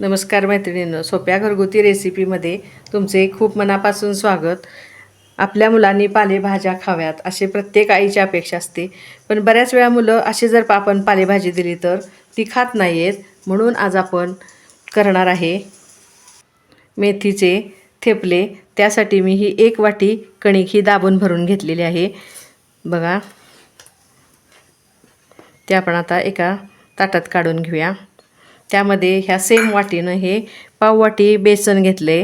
नमस्कार मैत्रिणींनो सोप्या घरगुती रेसिपीमध्ये तुमचे खूप मनापासून स्वागत. आपल्या मुलांनी पालेभाज्या खाव्यात असे प्रत्येक आईची अपेक्षा असते. पण बऱ्याच वेळा मुलं अशी जर आपण पालेभाजी दिली तर ती खात नाही आहेत म्हणून आज आपण करणार आहे मेथीचे थेपले. त्यासाठी मी ही एक वाटी कणिक ही दाबून भरून घेतलेली आहे. बघा. ते आपण आता एका ताटात काढून घेऊया. त्यामध्ये ह्या सेम वाटीनं हे पाववाटी बेसन बेसन घेतले.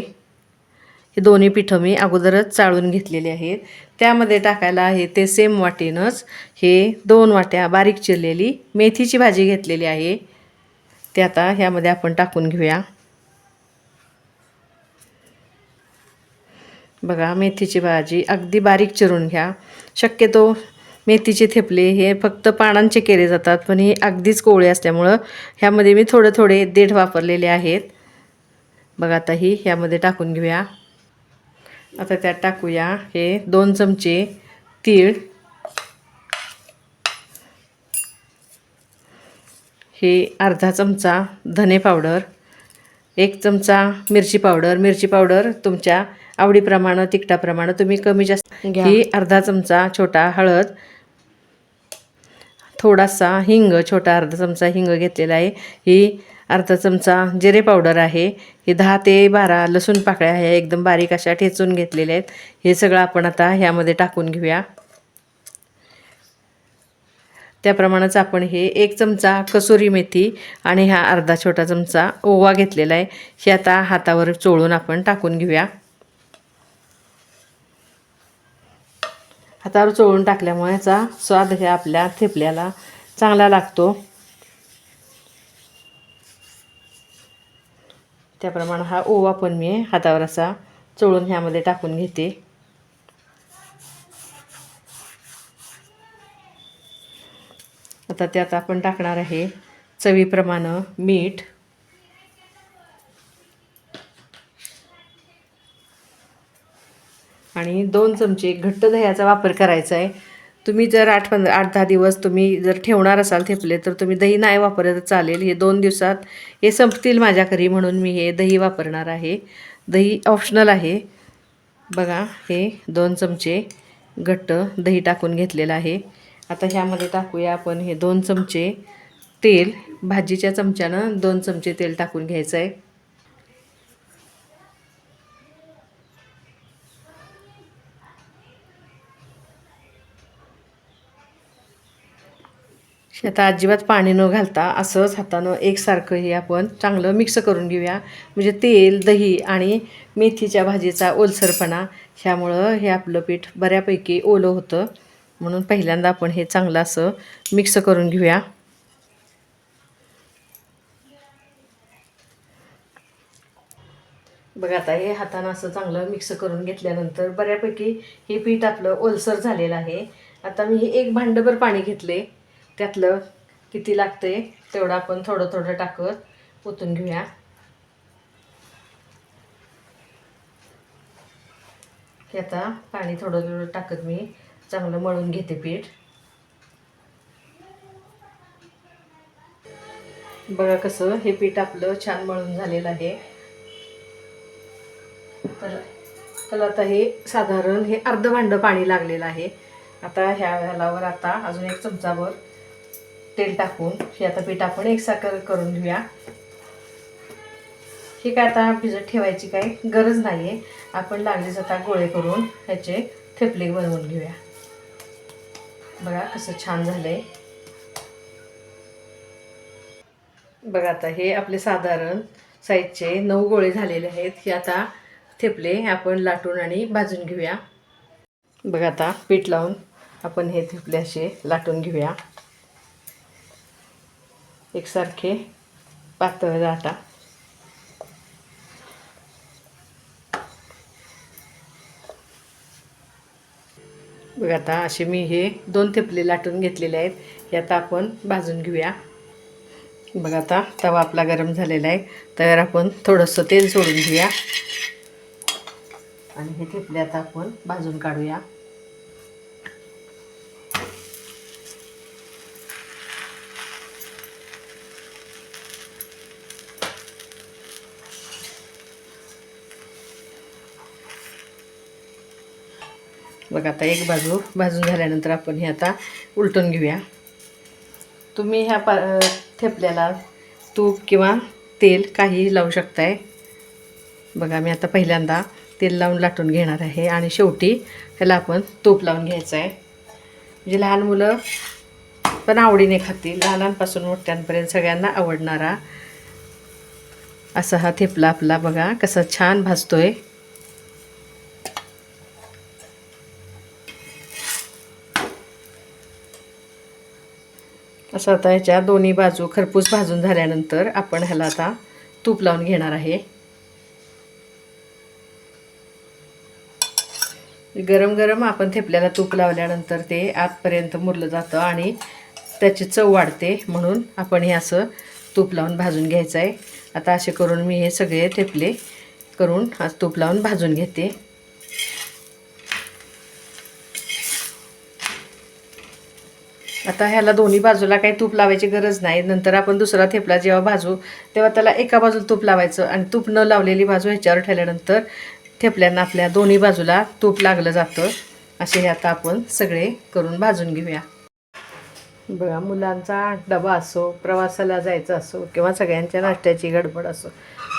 हे दोन्ही पिठं मी अगोदरच चाळून घेतलेले आहेत. त्यामध्ये टाकायला आहे ते सेम वाटीनंच हे दोन वाट्या बारीक चिरलेली मेथीची भाजी घेतलेली आहे. ते आता ह्यामध्ये आपण टाकून घेऊया. बघा मेथीची भाजी अगदी बारीक चिरून घ्या. शक्यतो मेथीचे थेपले हे फक्त पानांचे केले जातात पण हे अगदीच कोवळे असल्यामुळं ह्यामध्ये मी थोडे थोडे देठ वापरलेले आहेत. बघा आता ही ह्यामध्ये टाकून घेऊया. आता त्यात टाकूया हे दोन चमचे तीळ. हे अर्धा चमचा धने पावडर एक चमचा मिरची पावडर. मिरची पावडर तुमच्या आवडीप्रमाणे तिखटाप्रमाणे तुम्ही कमी जास्त घ्या. ही अर्धा चमचा छोटा हळद थोडासा हिंग छोटा अर्धा चमचा हिंग घेतलेला आहे. ही अर्धा चमचा जिरे पावडर आहे. हे दहा ते बारा लसूण पाकळ्या आहे एकदम बारीक अशा ठेचून घेतलेल्या आहेत. हे सगळं आपण आता ह्यामध्ये टाकून घेऊया. त्याप्रमाणेच आपण हे एक चमचा कसुरी मेथी आणि हा अर्धा छोटा चमचा ओवा घेतलेला आहे. हे आता हातावर चोळून आपण टाकून घेऊया. हातावर चोळून टाकल्यामुळे याचा स्वाद हे आपल्या थेपल्याला चांगला लागतो. त्याप्रमाणे हा ओवा पण मी हातावर असा चोळून ह्यामध्ये टाकून घेते. आता त्यात आपण टाकणार आहे चवीप्रमाणे मीठ. आणि दोन चमचे घट्ट दह्याचा वापर करायचा आहे. तुम्ही जर आठ पंधरा आठ दहा दिवस तुम्ही जर ठेवणार असाल थेपले तर तुम्ही दही नाही वापरत चालेल. हे दोन दिवसात हे संपतील माझ्या घरी म्हणून मी हे दही वापरणार आहे. दही ऑप्शनल आहे. बघा हे दोन चमचे घट्ट दही टाकून घेतलेलं आहे. आता ह्यामध्ये टाकूया आपण हे दोन चमचे तेल. भाजीच्या चमच्यानं दोन चमचे तेल टाकून घ्यायचं आहे. आता अजिबात पाणी न घालता असंच हातानं एकसारखं हे आपण चांगलं मिक्स करून घेऊया. म्हणजे तेल दही आणि मेथीच्या भाजीचा ओलसरपणा ह्यामुळं हे आपलं पीठ बऱ्यापैकी ओलं होतं. म्हणून पहिल्यांदा आपण हे चांगलं असं मिक्स करून घेऊया. बघा आता हे हातानं असं चांगलं मिक्स करून घेतल्यानंतर बऱ्यापैकी हे पीठ आपलं ओलसर झालेलं आहे. आता मी हे एक भांडभर पाणी घेतले. त्यातलं किती लागतं आहे तेवढं आपण थोडं थोडं टाकत ओतून घेऊया. हे आता पाणी थोडं थोडं टाकत मी. चांगलं मळून घेते पीठ. बघा कसं हे पीठ आपलं छान मळून झालेलं आहे. तर त्याला आता हे साधारण हे अर्ध भांडं पाणी लागलेलं आहे. आता ह्या ह्यालावर आता अजून एक चमचाभर तेल टाकून हे आता पीठ आपण एकसाखर करून घेऊया. हे काय आता भिजत ठेवायची काही गरज नाही आहे आपण लागलीच आता गोळे करून ह्याचे थेपले बनवून घेऊया. बघा कसं छान झालंय. बघा आता हे आपले साधारण साईजचे नऊ गोळे झालेले आहेत. हे आता थेपले आपण लाटून आणि भाजून घेऊया. बघा आता पीठ लावून आपण हे थेपले असे लाटून घेऊया. एकसारखे पातळ जाता बघा आता असे मी हे दोन थेपले लाटून घेतलेले आहेत. हे आता आपण भाजून घेऊया. बघा आता तवा आपला गरम झालेला आहे. तर आपण थोडंसं तेल सोडून घेऊया. आणि हे थेपले आता आपण भाजून काढूया. बघा आता एक बाजू भाजून झाल्यानंतर आपण हे आता उलटून घेऊया. तुम्ही ह्या पा थेपल्याला तूप किंवा तेल काहीही लावू शकताय. बघा मी आता पहिल्यांदा तेल लावून लाटून घेणार आहे आणि शेवटी ह्याला आपण तूप लावून घ्यायचं आहे म्हणजे लहान मुलं पण आवडीने खातील. लहानांपासून मोठ्यांपर्यंत सगळ्यांना आवडणारा असा हा थेपला आपला बघा कसा छान भाजतो आहे असं आता ह्याच्या दोन्ही बाजू खरपूस भाजून झाल्यानंतर आपण ह्याला आता तूप लावून घेणार आहे. गरम गरम आपण थेपल्याला तूप लावल्यानंतर ते आतपर्यंत मुरलं जातं आणि त्याची चव वाढते म्हणून आपण हे असं तूप लावून भाजून घ्यायचं आहे. आता असे करून मी हे सगळे थेपले करून आज तूप लावून भाजून घेते. आता ह्याला दोन्ही बाजूला काही तूप लावायची गरज नाही. नंतर आपण दुसरा थेपला जेव्हा भाजू तेव्हा त्याला एका बाजूला तूप लावायचं आणि तूप न लावलेली बाजू ह्याच्यावर ठेवल्यानंतर थेपल्यांना आपल्या दोन्ही बाजूला तूप लागलं जातं. असे हे आता आपण सगळे करून भाजून घेऊया. बघा मुलांचा डबा असो प्रवासाला जायचं असो किंवा सगळ्यांच्या नाश्त्याची गडबड असो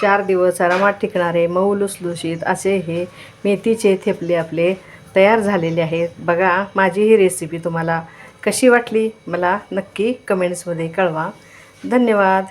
चार दिवस आरामात टिकणारे मऊ लुसलुशीत असे हे मेथीचे थेपले आपले तयार झालेले आहेत. बघा माझी ही रेसिपी तुम्हाला कशी वाटली? मला नक्की कमेंट्समध्ये कळवा. धन्यवाद.